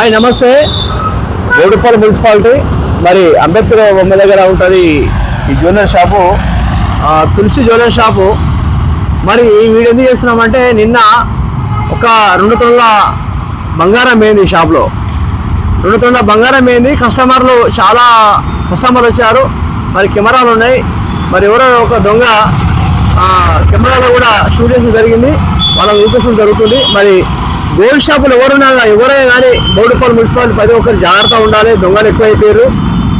Hi నమస్తే. Boduppally municipality. మరి అంబేద్కర్ బొమ్మ దగ్గర ఉంటుంది ఈ jeweller shop Tulasi jeweller shop మరి ఈ వీడియో ఎందుకు చేస్తున్నామంటే నిన్న ఒక రెండు టన్నుల బంగారం పోయింది షాప్లో రెండు టన్నుల బంగారం పోయింది కస్టమర్లు చాలా కస్టమర్లు వచ్చారు. మరి కెమెరాలు ఉన్నాయి. మరి ఎవరో ఒక దొంగ కెమెరాలో కూడా షూట్ చేసిన జరిగింది. వాళ్ళ చూపించడం జరుగుతుంది. మరి గోల్డ్ షాపులు ఎవరున్నా కానీ, ఎవరైనా కానీ బోడుపల్లి మున్సిపాలిటీ ప్రతి ఒక్కరు జాగ్రత్త ఉండాలి. దొంగలు ఎక్కువైపోయారు.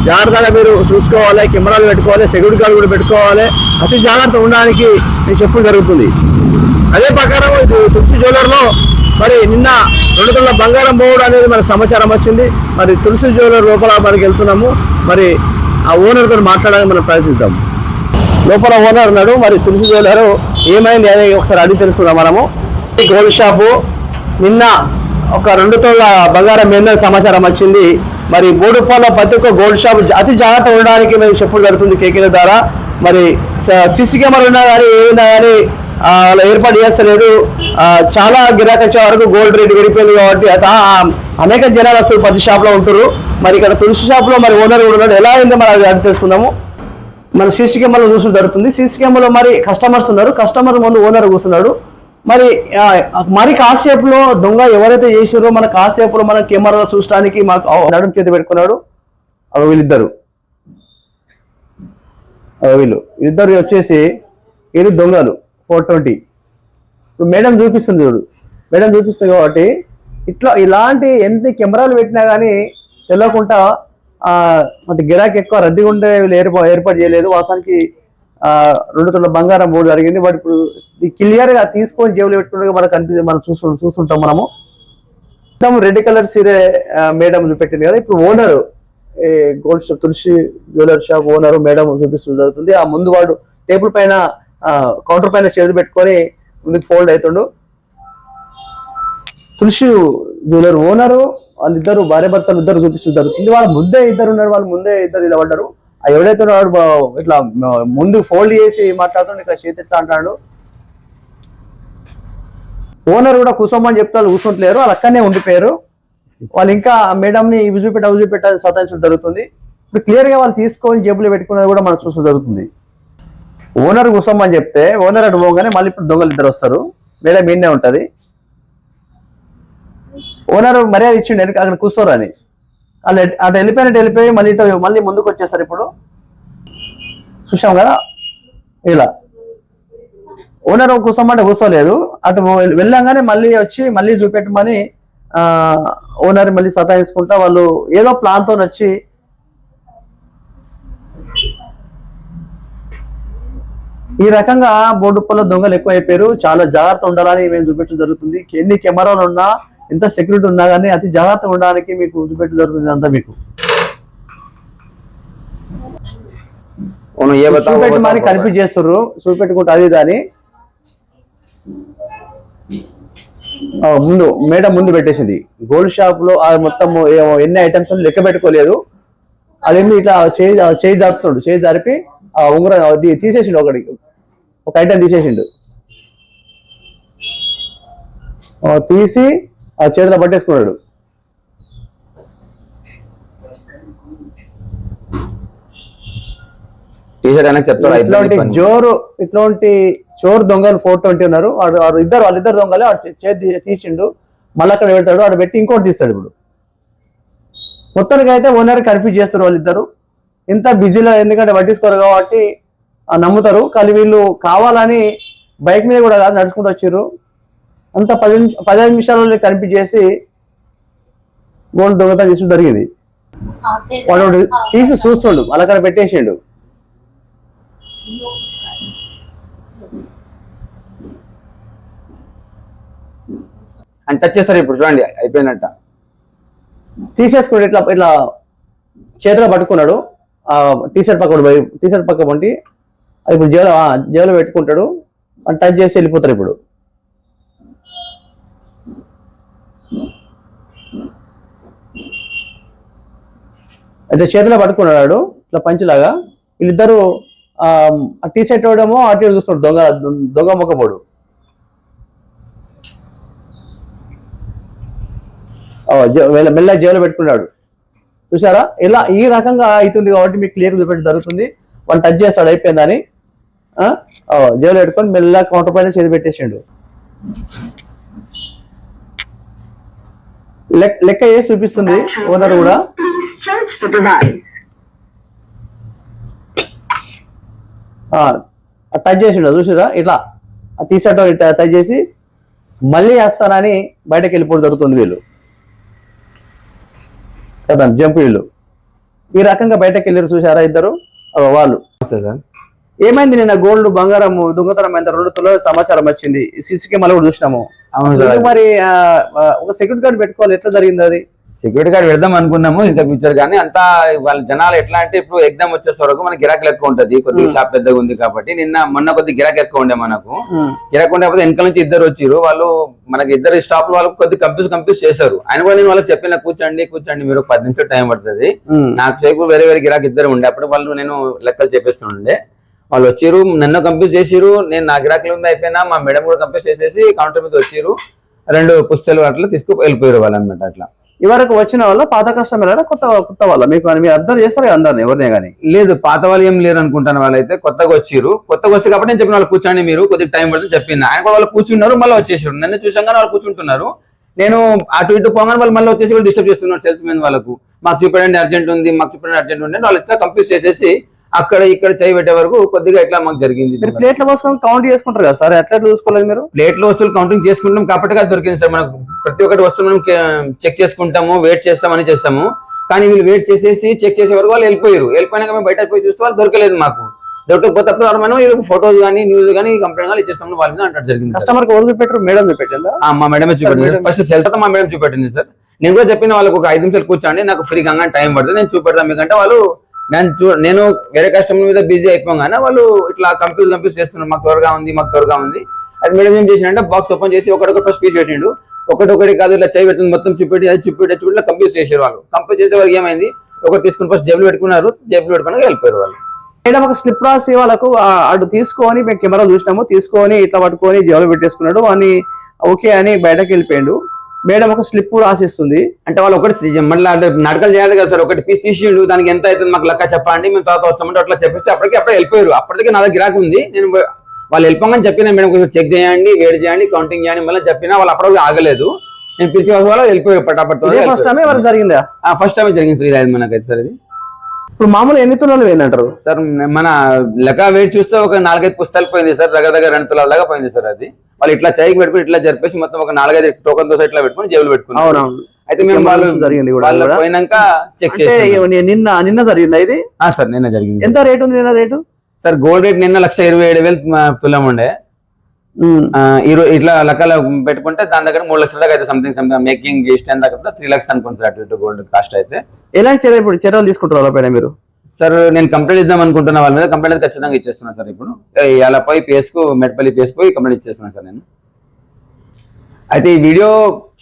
జాగ్రత్తగా మీరు చూసుకోవాలి కెమెరాలు పెట్టుకోవాలి సెక్యూరిటీ గార్డు కూడా పెట్టుకోవాలి. అతి జాగ్రత్త ఉండడానికి నేను చెప్పడం జరుగుతుంది. అదే ప్రకారం ఇది తులసి జ్యువెలర్లో మరి నిన్న రెండు వందల బంగారం పోవడం అనేది మన సమాచారం వచ్చింది. మరి తులసి జ్యువెలర్ లోపల మనకి వెళ్తున్నాము. మరి ఆ ఓనర్తో మాట్లాడడానికి మనం ప్రయత్నిద్దాం. లోపల ఓనర్ ఉన్నాడు. మరి తులసి జ్యువెలర్ ఏమైంది అనేది ఒకసారి అడిగి తెలుసుకుందాం మనము. ఈ గోల్డ్ షాపు నిన్న ఒక రెండు తోళ్ళ బంగారం మీద సమాచారం వచ్చింది. మరి బోడుపాల ప్రతి ఒక్క గోల్డ్ షాప్ అతి జాగ్రత్త ఉండడానికి మేము చెప్పులు జరుగుతుంది కేకేల ద్వారా. మరి సీసీ కెమెరా ఉన్నా కానీ ఏమైనా కానీ అలా వాళ్ళు ఏర్పాటు చేస్తలేదు. చాలా గిరాకీ వచ్చే వరకు గోల్డ్ రేట్ పెరిగిపోయింది కాబట్టి అనేక జనాలు వస్తారు ప్రతి షాప్లో ఉంటారు. మరి ఇక్కడ తులసి షాప్లో మరి ఓనర్ కూడా ఉన్నాడు. ఎలా అయిందో మరి అది అడిగి తెలుసుకుందాము. మన సీసీ కెమెరాలో చూసుడు జరుగుతుంది. సీసీ కెమెరాలో మరి కస్టమర్స్ ఉన్నారు. కస్టమర్ ముందు ఓనర్ కూర్చున్నాడు. మరి మరి కాసేపులో దొంగ ఎవరైతే చేసారో మన కాసేపులో మన కెమెరా చూడడానికి మాకు ఆ నడుము చేతి పెట్టుకున్నాడు. వీళ్ళిద్దరు. వీళ్ళు. ఇద్దరు వచ్చేసి వీళ్ళు దొంగలు ఫోర్ ట్వంటీ. ఇప్పుడు మేడం చూపిస్తుంది చూడు. మేడం చూపిస్తుంది కాబట్టి ఇట్లా ఇలాంటి ఎన్ని కెమెరాలు పెట్టినా కానీ తెలియకుండా అంటే గిరాకీ ఎక్కువ రద్దీగా ఉంటే వీళ్ళు ఏర్పా ఏర్పాటు చేయలేదు. వాసానికి రెండు తొల బంగారం బోర్డు జరిగింది. బట్ ఇప్పుడు క్లియర్గా తీసుకొని జేబులో పెట్టుకుంటే మనకు కనిపి మనం చూస్తు చూస్తుంటాం మనము. మొత్తం రెడ్ కలర్ సీరే మేడం చూపెట్టింది కదా. ఇప్పుడు owner gold shop Tulasi jeweller shop owner madam చూపిస్తుంది జరుగుతుంది. ఆ ముందు వాడు టేబుల్ పైన కౌంటర్ పైన చేతులు పెట్టుకొని ముందుకు ఫోల్డ్ అవుతుండు. తులసి జ్యువెలర్ ఓనరు వాళ్ళిద్దరు భార్య భర్తలు ఇద్దరు చూపిస్తూ జరుగుతుంది. వాళ్ళ ముందే ఇద్దరు ఉన్నారు. వాళ్ళు ముందే ఇద్దరు ఇలా ఎవడైతే ఉన్నాడో ఇట్లా ముందు ఫోల్డ్ చేసి మాట్లాడుతున్నాడు ఇక చేతి ఎట్లా అంటాడు? ఓనర్ కూడా కూర్చోమని చెప్తారు కూర్చుంటలేరు వాళ్ళు అక్కడనే ఉండిపోయారు. వాళ్ళు ఇంకా మేడంని ని ఇవి చూపెట్ట సతాయించడం జరుగుతుంది. ఇప్పుడు క్లియర్గా వాళ్ళు తీసుకొని జేబులు పెట్టుకున్నది కూడా మనం చూసడం జరుగుతుంది. ఓనర్ కూర్చోమని చెప్తే ఓనర్ అటు పోగానే మళ్ళీ ఇప్పుడు దొంగలు ఇద్దరు వస్తారు. మేడం మీనే ఉంటుంది. ఓనర్ మర్యాద ఇచ్చిండు అక్కడ కూర్చోరు అని. వాళ్ళు అటు వెళ్ళిపోయినట్టు వెళ్ళిపోయి మళ్ళీ ఇటు మళ్ళీ ముందుకు వచ్చేస్తారు ఇప్పుడు. చూసాం కదా? ఇలా. ఓనర్ కూర్చోమంటే కూర్చోలేదు. అటు వెళ్- వెళ్ళంగానే మళ్ళీ వచ్చి మళ్ళీ చూపెట్టమని ఓనర్ మళ్ళీ సతాయించుకుంటా వాళ్ళు ఏదో ప్లాన్తో వచ్చి ఈ రకంగా బోర్డు బోర్డుప్పలో దొంగలు ఎక్కువ అయిపోయారు చాలా జాగ్రత్త ఉండాలని మేము చూపించడం జరుగుతుంది. ఎన్ని కెమెరాలు ఉన్నా ఎంత సెక్యూరిటీ ఉన్నా కానీ అతి జాగ్రత్తగా ఉండడానికి మీకు ఊచిపెట్టు దొరుకుతుంది అంతా మీకు. మరి మరి కనిపించేస్తున్నారు చూపెట్టుకుంటే అది దాని. ముందు మేడం ముందు పెట్టేసింది. గోల్డ్ షాప్లో మొత్తం ఎన్ని ఐటమ్స్ లెక్క పెట్టుకోలేదు. అదేమి ఇట్లా చేయి చేయి జారుతున్నాడు. చేయి జరిపి ఆ ఉంగరం తీసేసిండు ఒకటి. ఒక ఐటమ్ తీసేసిండు. తీసి ఆ చేతిలో పట్టేసుకున్నాడు. ఇట్లాంటి జోరు ఇట్లాంటి చోరు దొంగలు ఫోర్ ట్వంటీ ఉన్నారు. వాడు వాడు ఇద్దరు వాళ్ళిద్దరు దొంగలే వాడు చేతి తీసిండు. మళ్ళీ అక్కడ పెడతాడు వాడు పెట్టి ఇంకోటి తీస్తాడు ఇప్పుడు. మొత్తానికి అయితే ఓనర్ కన్ఫ్యూజ్ చేస్తారు వాళ్ళిద్దరు. ఇంత బిజీలో ఎందుకంటే పట్టించుకోరు కాబట్టి ఆ, నమ్ముతారు. కానీ వీళ్ళు కావాలని బైక్ మీద కూడా కాదు నడుచుకుంటూ వచ్చారు అంత పది నిమిష పదిహేను నిమిషాలలో కన్ఫ్యూజ్ చేసి గోల్డ్ దొంగతనం చేసి జరిగింది. వాడు తీసి చూస్తుండు అక్కడ పెట్టేసిండు. అని టచ్ చేస్తారు ఇప్పుడు చూడండి అయిపోయినట్ట తీసేసుకుని ఇట్లా ఇట్లా చేతిలో పట్టుకున్నాడు. ఆ టీ షర్ట్ పక్క పోయి టీ షర్ట్ పక్క పంటి అది ఇప్పుడు జేబులో ఆ, జేబులో పెట్టుకుంటాడు. అని టచ్ చేసి వెళ్ళిపోతారు ఇప్పుడు. అయితే చేతిలో పట్టుకున్నాడు ఇట్లా పంచిలాగా. వీళ్ళిద్దరు ఆ టీ షర్ట్ వాడేమో అటు ఇటు చూస్తున్నాడు దొంగ దొంగ మొక్కపోడు మెల్ల- జైలు పెట్టుకున్నాడు. చూసారా ఇలా ఈ రకంగా అవుతుంది కాబట్టి మీకు క్లియర్ చూపెట్టడం జరుగుతుంది. వాళ్ళు టచ్ చేస్తాడు అయిపోయిందని. ఆ? పెట్టుకొని మెల్ల కౌంటర్ పైన చేతి పెట్టేసిండు. లెక్క లెక్క వేసి చూపిస్తుంది ఓనర్ కూడా. Please charge the device. Touch చేసిండు చూసారా ఇట్లా టీ షర్ట్ ఇట్లా టచ్ చేసి మళ్ళీ వేస్తానని బయటకు వెళ్ళిపోవడం జరుగుతుంది వీళ్ళు. కదా జంప్ వీళ్ళు. ఈ రకంగా బయటకు వెళ్ళారు చూసారా ఇద్దరు? వాళ్ళు. ఏమైంది నిన్న గోల్డ్ బంగారం దొంగతనం అయిన రెండు తులాల సమాచారం వచ్చింది. సీసీ కెమెరా కూడా చూసినాము. మరి ఒక సెక్యూరిటీ గార్డ్ పెట్టుకోవాలి ఎట్లా జరిగింది అది? సెక్యూరిటీ గార్డ్ పెడదాం అనుకున్నాము ఇంకా ఫ్యూచర్ కానీ అంతా వాళ్ళ జనాలు ఎట్లా అంటే ఇప్పుడు ఎగ్జామ్ వచ్చేసే వరకు మనకి గిరాకీలు ఎక్కువ ఉంటది. కొద్దిగా షాప్ పెద్దగా ఉంది కాబట్టి నిన్న మొన్న కొద్దిగా గిరాకీ ఎక్కువ ఉండే మనకు. గిరాకీ ఉండకపోతే వెనకాల నుంచి ఇద్దరు వచ్చిరు వాళ్ళు మనకి ఇద్దరు స్టాప్ వాళ్ళకు కొద్దిగా కంప్యూస్ కంప్యూస్ చేశారు. ఆయన కూడా నేను వాళ్ళకి చెప్పిన కూర్చోండి కూర్చోండి మీరు ఒక పది నిమిషాలు టైం పడుతుంది. నాకు చేయకు వేరే వేరే గిరాకీ ఇద్దరు ఉండే. అప్పుడు వాళ్ళు నేను లెక్కలు చెప్పేస్తుండే. వాళ్ళు వచ్చిరు నన్ను కంప్యూస్ చేసిరు నేను నా గిరాకీలు అయిపోయినా మా మేడం కూడా కంప్యూస్ చేసేసి కౌంటర్ మీద వచ్చిరు రెండు పుస్తకాలు అట్లా తీసుకు వెళ్ళిపోయారు వాళ్ళు అనమాట అట్లా. ఇవరకు వచ్చిన వాళ్ళ పాత కస్టమర్ కొత్త కొత్త వాళ్ళ? మీకు మీరు అర్థం చేస్తారు కదా అందరిని? ఎవరినే కానీ? లేదు పాత వాళ్ళు ఏం లేరు అనుకుంటాను వాళ్ళైతే. కొత్తగా వచ్చిర్రు. కొత్తగా వస్తే కాబట్టి నేను చెప్పిన వాళ్ళు కూర్చోండి మీరు కొద్దిగా టైం పడుతుంది చెప్పింది. ఆయన కూడా వాళ్ళు కూర్చున్నారు మళ్ళీ వచ్చేసారు నన్ను చూసాగానే వాళ్ళు కూర్చుంటున్నారు. నేను అటు ఇటు పోగానే వాళ్ళు మళ్ళీ వచ్చేసి వాళ్ళు డిస్టర్బ్ చేస్తున్నారు సేల్స్ మెన్ వాళ్ళకు. మాకు చూపెట్టండి అర్జెంట్ ఉంది మాకు చూపెట్టండి అర్జెంట్ ఉంది వాళ్ళు ఇట్లా కంప్యూజ్ చేసేసి అక్కడ ఇక్కడ చేయి పెట్టే వరకు కొద్దిగా ఇట్లా మాకు జరిగింది. మీరు ప్లేట్ల పోసుకొని కౌంట్ చేసుకుంటారు కదా సార్? ఎట్లా చూసుకోలేదు మీరు? ప్లేట్లో వస్తువులు కౌంటింగ్ చేసుకుంటాం కాబట్టి అది దొరికింది సార్. మనకు ప్రతి ఒక్కటి వస్తువు మనం చెక్ చేసుకుంటాము వెయిట్ చేస్తామని చేస్తాము. కానీ వీళ్ళు వెయిట్ చేసేసి చెక్ చేసే వరకు వాళ్ళు వెళ్ళిపోయారు. వెళ్ళిపోయినాక మేము బయట పోయి చూస్తే వాళ్ళు దొరకలేదు మాకు. దొరకకపోతే మనం ఫోటోస్ కానీ న్యూస్ కానీ కంప్లైంట్ కానీ ఇచ్చేస్తాము. వాళ్ళ మీద అంటారు జరిగింది. కస్టమర్ ఎవరు చూపెట్టారు మేడం చూపెట్టిందా మా మేడమే చూపెట్టింది. ఫస్ట్ సెల్ తర్వాత మా మేడం చూపెట్టింది సార్. నేను కూడా చెప్పిన వాళ్ళకి ఒక ఐదు నిమిషాలు కూర్చోండి నాకు ఫ్రీ గంగా టైం పడుతుంది నేను చూపెడతాను. మీకంటే వాళ్ళు నేను చూ నేను వేరే కస్టమర్ మీద బిజీ అయిపోగానే వాళ్ళు ఇట్లా కంప్యూటర్ కంప్యూజ్ చేస్తున్నారు. మాకు త్వరగా ఉంది మాకు త్వరగా ఉంది. అది మేడం ఏం చేసిందంటే బాక్స్ ఓపెన్ చేసి ఒకటొక స్పీచ్ పెట్టిండు. ఒకటొకటి కాదు ఇట్లా చేయి పెట్టింది మొత్తం చూపెట్టి అది చూపెట్టి అది చూపెట్టి కంప్యూజ్ చేసారు వాళ్ళు. కంప్యూజ్ చేసే వాళ్ళకి ఏమైంది? ఒకటి తీసుకుని ఫస్ట్ జేబులు పెట్టుకున్నారు జేబులు పెట్టుకుని వెళ్ళిపోయారు వాళ్ళు. మేడం ఒక స్లిప్ రాసి వాళ్ళకు అటు తీసుకొని మేము కెమెరా చూసినాము తీసుకొని ఇట్లా పట్టుకొని జేబులో పెట్టేసుకున్నాడు. అని ఓకే అని బయటకు వెళ్ళిపోయాడు. మేడం ఒక స్లిప్ రాసిస్తుంది. అంటే వాళ్ళు ఒకటి మళ్ళీ అంటే నాటకాలు చేయాలి కదా సార్ ఒకటి పీస్ తీసిండు దానికి ఎంత అవుతుంది మాకు లెక్క చెప్పండి మేము తర్వాత వస్తామంటే అట్లా చెప్పేసి అప్పటికి అప్పుడే వెళ్ళిపోయారు. అప్పటికి నా దగ్గర ఉంది. నేను వాళ్ళు వెళ్ళిపోగానే చెప్పిన మేడం కొంచెం చెక్ చేయండి వేడి చేయండి కౌంటింగ్ చేయండి మళ్ళీ చెప్పినా వాళ్ళు అప్పటికి ఆగలేదు. నేను పిలిచి వాళ్ళు వెళ్ళిపోయారు పటాపట్ ఫస్ట్ టైం ఎవరు జరిగిందా? ఫస్ట్ టైం జరిగింది సార్ ఇది మనకైతే సార్ ఇది. ఇప్పుడు మామూలు ఎన్ని తులాలు ఏందంటారు సార్ మన లెక్క వెయిట్ చూస్తే ఒక నాలుగైదు పుస్తకాలు పోయింది సార్ దగ్గర దగ్గర రెండు తులాల దాకా పోయింది సార్ అది. వాళ్ళు ఇట్లా చైకి పెట్టుకుని ఇట్లా జరిపేసి మొత్తం ఒక నాలుగైదు టోకన్ దోశ ఇట్లా పెట్టుకుని జేబులు పెట్టుకున్నారు. అవునవును. అయితే మేము వాళ్ళు జరిగింది కూడా. పోయినాక చెక్ చేసి నిన్న నిన్న జరిగిందా ఇది? సార్ నిన్న జరిగింది. ఎంత రేట్ ఉంది నిన్న రేటు? సార్ గోల్డ్ రేట్ నిన్న లక్ష ఇరవై ఏడు వేలు తులం ఉండే. ఇరు ఇట్లా లెక్కలు పెట్టుకుంటే దాని దగ్గర మూడు లక్షల దాకా అయితే సంథింగ్ సంథింగ్ మేకింగ్ జిఎస్టీ అంత దగ్గర త్రీ లక్షస్ అనుకుంటారు అటు ఇటు గోల్డ్ కాస్ట్ అయితే. ఎలాంటి చర్య ఇప్పుడు చర్యలు తీసుకుంటారు వాళ్ళపైన మీరు? సార్ నేను కంప్లైంట్ ఇద్దాం అనుకుంటున్న వాళ్ళ మీద కంప్లైంట్ ఖచ్చితంగా ఇచ్చేస్తున్నాను సార్ ఇప్పుడు. ఇలా పోయి PS కు మెట్పల్లి PS పోయి కంప్లైంట్ ఇచ్చేస్తున్నాను సార్ నేను. అయితే ఈ వీడియో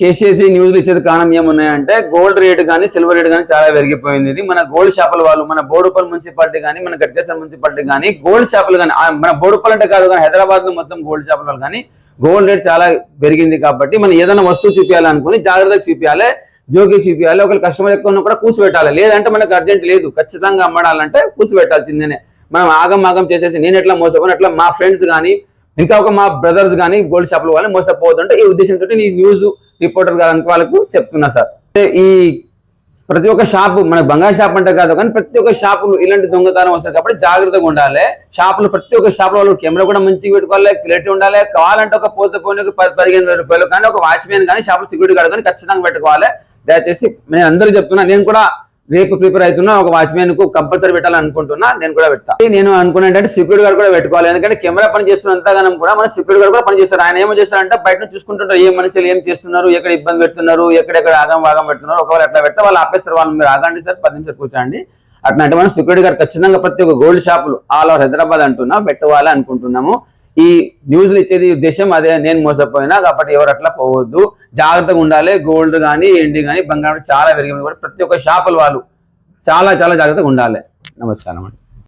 చేసేసి న్యూస్లు ఇచ్చేది కారణం ఏమున్నాయంటే గోల్డ్ రేటు కానీ సిల్వర్ రేటు కానీ చాలా పెరిగిపోయింది. ఇది మన గోల్డ్ షాపుల వాళ్ళు మన బోడుపల్ మున్సిపాలిటీ కానీ మన గట్కేశ్వర మున్సిపాలిటీ కానీ గోల్డ్ షాపులు కానీ మన బోడుపల్ అంటే కాదు కానీ హైదరాబాద్లో మొత్తం గోల్డ్ షాపుల వాళ్ళు కానీ గోల్డ్ రేట్ చాలా పెరిగింది కాబట్టి మనం ఏదైనా వస్తువు చూపించాలనుకుని జాగ్రత్తగా చూపించాలి జోకి చూపించాలి ఒకవేళ కస్టమర్ ఎక్కువ ఉన్నా కూడా కూర్చోబెట్టాలి లేదంటే మనకు అర్జెంట్ లేదు. ఖచ్చితంగా అమ్మడాలంటే కూర్చోబెట్టాల్సిందేనే మనం ఆగం ఆగం చేసేసి నేను ఎట్లా మోసపోయిన అట్లా మా ఫ్రెండ్స్ కానీ ఇంకా ఒక మా బ్రదర్స్ కానీ గోల్డ్ షాపుల వాళ్ళని మోసపోతుంటే ఈ ఉద్దేశంతో నేను ఈ న్యూస్ రిపోర్టర్ గారి వాళ్ళకు చెప్తున్నా సార్. ఈ ప్రతి ఒక్క షాప్ మన బంగారు షాప్ అంటే కాదు కానీ ప్రతి ఒక్క షాపులు ఇలాంటి దొంగతనం వస్తారు కాబట్టి జాగ్రత్తగా ఉండాలి. షాపులు ప్రతి ఒక్క షాపులో వాళ్ళు కెమెరా కూడా మంచిగా పెట్టుకోవాలి క్లారిటీ ఉండాలి. కావాలంటే ఒక పోతే పోనీ ఒక పది పదిహేను వేల రూపాయలు కానీ ఒక వాచ్మెన్ కానీ షాపులు సెక్యూరిటీ గార్డ్ కానీ ఖచ్చితంగా పెట్టుకోవాలి. దయచేసి నేను అందరూ చెప్తున్నా నేను కూడా రేపు ప్రిపేర్ అవుతున్నా ఒక వాచ్మెన్కు కంపల్సరీ పెట్టాలనుకుంటున్నా నేను కూడా పెడతా. నేను అనుకున్నట్టు సెక్యూరిటీ గారు కూడా పెట్టుకోవాలి. ఎందుకంటే కెమెరా పని చేస్తున్నంతగానం కూడా మన సెక్యూరిటీ గారు కూడా పని చేస్తారు. ఆయన ఏమో చేస్తారంటే బయట నుంచి చూసుకుంటుంటారు. ఏ మనుషులు ఏం చేస్తున్నారు ఎక్కడ ఇబ్బంది పెడుతున్నారు ఎక్కడెక్కడ ఆగం వాగం పెడుతున్నారు ఒకవేళ అట్లా పెడితే వాళ్ళు ఆపేస్తారు. వాళ్ళు మీరు ఆగండి సార్ పది నిమిషాలు కూర్చోండి. అట్లాంటి మనం సెక్యూరిటీ గారు ఖచ్చితంగా ప్రతి ఒక్క గోల్డ్ షాపులు ఆల్ ఓవర్ హైదరాబాద్ అంటున్నా పెట్టుకోవాలి అనుకుంటున్నాము. ఈ న్యూస్లు ఇచ్చేది ఉద్దేశం అదే నేను మోసపోయినా కాబట్టి ఎవరు అట్లా పోవద్దు. జాగ్రత్తగా ఉండాలి. గోల్డ్ కానీ ఎండి కానీ బంగారం చాలా పెరిగింది. కూడా ప్రతి ఒక్క షాపుల వాళ్ళు చాలా చాలా జాగ్రత్తగా ఉండాలి. నమస్కారం అండి.